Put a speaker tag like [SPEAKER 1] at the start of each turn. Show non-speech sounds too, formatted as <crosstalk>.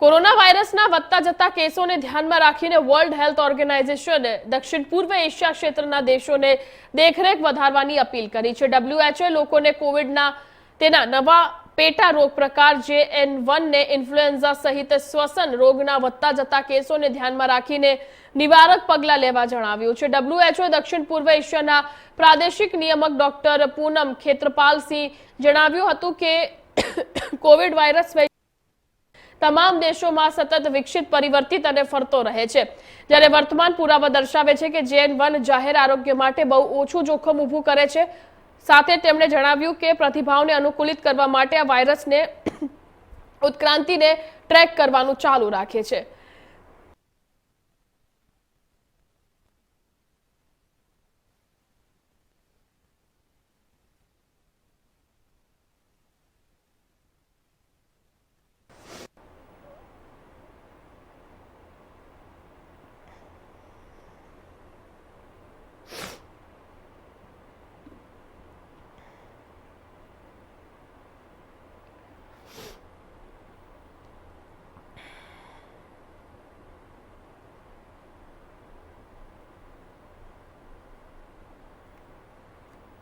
[SPEAKER 1] Corona વાયરસના વધતા જતા કેસોને ધ્યાનમાં રાખીને વર્લ્ડ હેલ્થ ઓર્ગેનાઇઝેશને દક્ષિણ પૂર્વ એશિયા ક્ષેત્રના દેશોને દેખરેખ વધારવાની અપીલ કરી છે ડબ્લ્યુએચઓ લોકોને કોવિડના તેના નવા પેટા રોગ પ્રકાર જે એન વનને ઇન્ફ્લુએન્ઝા સહિત શ્વસન રોગના વધતા જતા કેસોને ધ્યાનમાં રાખીને નિવારક પગલાં લેવા જણાવ્યું છે ડબ્લ્યુએચઓ દક્ષિણ પૂર્વ એશિયાના પ્રાદેશિક નિયામક ડોક્ટર પૂનમ ખેત્રપાલસિંહ જણાવ્યું હતું કે <coughs> કોવિડ વાયરસ વૈ- તમામ દેશોમાં સતત વિકસિત, પરિવર્તિત અને ફરતો રહે છે. જ્યારે વર્તમાન પુરાવા દર્શાવે છે કે જેન વન જાહેર આરોગ્ય માટે બહુ ઓછું જોખમ ઊભું કરે છે. સાથે તેમણે જણાવ્યું કે પ્રતિભાવને અનુકૂલિત કરવા માટે આ વાયરસને ઉત્ક્રાંતિને ટ્રેક કરવાનું ચાલુ રાખે છે.